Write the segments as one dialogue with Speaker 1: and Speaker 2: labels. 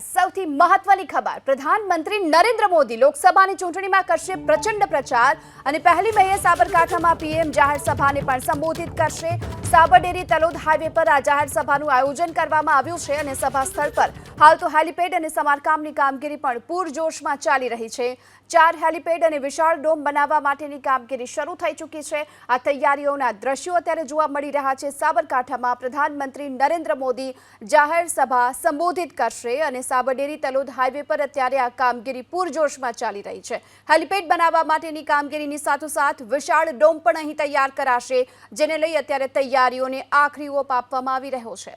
Speaker 1: સૌથી મહત્વની ખબર, પ્રધાનમંત્રી નરેન્દ્ર મોદી લોકસભાની ચૂંટણીમાં કરશે પ્રચંડ પ્રચાર અને પહેલી મેએ સાબરકાંઠામાં પીએમ જાહેર સભાને પણ સંબોધિત કરશે. સાબરડેરી તલોદ હાઈવે પર આ જાહેર સભાનું આયોજન કરવામાં આવ્યું છે અને સભા સ્થળ પર હાલ તો હેલિપેડ અને સમારકામની કામગીરી પણ પૂરજોશમાં ચાલી રહી છે. ચાર હેલિપેડ અને વિશાળ ડોમ બનાવવા માટેની કામગીરી શરૂ થઈ ચૂકી છે. આ તૈયારીઓના દ્રશ્યો અત્યારે જોવા મળી રહ્યા છે. સાબરકાંઠામાં પ્રધાનમંત્રી નરેન્દ્ર મોદી જાહેર સભા સંબોધિત કરશે અને સાબરડેરી તલોદ હાઈવે પર અત્યારે આ કામગીરી પૂરજોશમાં ચાલી રહી છે. હેલિપેડ બનાવવા માટેની કામગીરીની સાથોસાથ વિશાળ ડોમ પણ અહીં તૈયાર કરાશે, જેને લઈ અત્યારે તૈયારીઓને આખરી ઓપ આપવામાં આવી રહ્યો છે.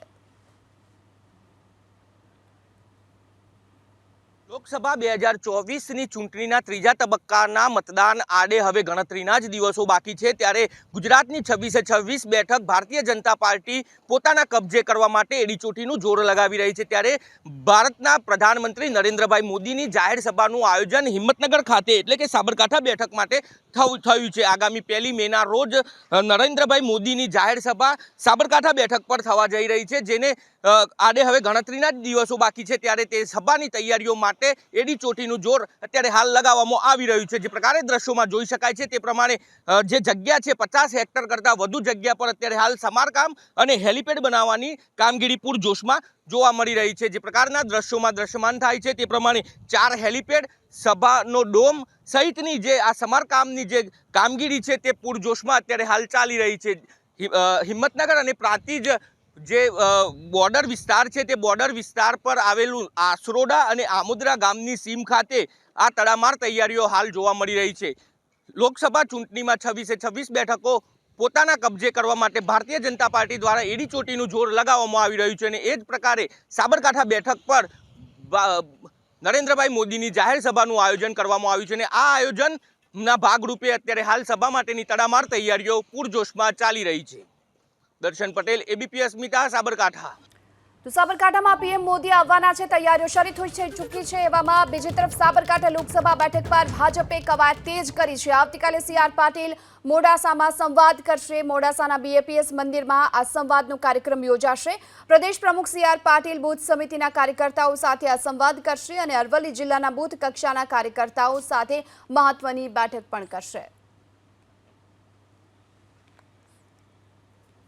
Speaker 2: લોકસભા બે હજાર ચોવીસની ચૂંટણીના ત્રીજા તબક્કાના મતદાન આડે હવે ગણતરીના જ દિવસો બાકી છે. ત્યારે ગુજરાતની છવ્વીસે છવ્વીસ બેઠક ભારતીય જનતા પાર્ટી પોતાના કબજે કરવા માટે એડીચોટીનું જોર લગાવી રહી છે. ત્યારે ભારતના પ્રધાનમંત્રી નરેન્દ્રભાઈ મોદીની જાહેર સભાનું આયોજન હિંમતનગર ખાતે એટલે કે સાબરકાંઠા બેઠક માટે થયું છે. આગામી પહેલી મેના રોજ નરેન્દ્રભાઈ મોદીની જાહેર સભા સાબરકાંઠા બેઠક પર થવા જઈ રહી છે, જેને આડે હવે ગણતરીના જ દિવસો બાકી છે ત્યારે તે સભાની તૈયારીઓ માટે એડી ચોટીનું જોર અત્યારે હાલ લગાવવામાં આવી રહ્યું છે. જે પ્રકારે દ્રશ્યોમાં જોઈ શકાય છે તે પ્રમાણે જે જગ્યા છે પચાસ હેક્ટર કરતાં વધુ જગ્યા પર અત્યારે હાલ સમારકામ અને હેલિપેડ બનાવવાની કામગીરી પૂરજોશમાં જોવા મળી રહી છે. જે પ્રકારના દ્રશ્યોમાં દ્રશ્યમાન થાય છે તે પ્રમાણે ચાર હેલિપેડ, સભાનો ડોમ સહિતની જે આ સમારકામની જે કામગીરી છે તે પૂરજોશમાં અત્યારે હાલ ચાલી રહી છે. હિંમતનગર અને પ્રાંતિજ જે બોર્ડર વિસ્તાર છે તે બોર્ડર વિસ્તાર પર આવેલું આસરોડા અને આમોદરા ગામની સીમ ખાતે આ તડામાર તૈયારીઓ હાલ જોવા મળી રહી છે. લોકસભા ચૂંટણીમાં છવ્વીસે છવ્વીસ બેઠકો પોતાના કબજે કરવા માટે ભારતીય જનતા પાર્ટી દ્વારા એડી ચોટીનું જોર લગાવવામાં આવી રહ્યું છે અને એ જ પ્રકારે સાબરકાંઠા બેઠક પર નરેન્દ્રભાઈ મોદીની જાહેર સભાનું આયોજન કરવામાં આવ્યું છે અને આ આયોજનના ભાગરૂપે અત્યારે હાલ સભા માટેની તડામાર તૈયારીઓ પૂરજોશમાં ચાલી રહી છે. દર્શન પટેલ એબીપી અસ્મિતા સાબરકાંઠા.
Speaker 1: તો સાબરકાંઠામાં પીએમ મોદી આવવાના છે, તૈયારીઓ શરૂ થઈ ચૂકી છે એવામાં બીજી તરફ સાબરકાંઠા લોકસભા બેઠક પર ભાજપે કવાયત તેજ કરી છે. આવતીકાલે સી આર પાટીલ મોડાસામાં સંવાદ કરશે. મોડાસાના બીએપીએસ મંદિરમાં આ સંવાદનો કાર્યક્રમ યોજાશે. પ્રદેશ પ્રમુખ સી આર પાટીલ બૂથ સમિતિના કાર્યકર્તાઓ સાથે આ સંવાદ કરશે અને અરવલ્લી જિલ્લાના બૂથ કક્ષાના કાર્યકર્તાઓ સાથે મહત્વની બેઠક પણ કરશે.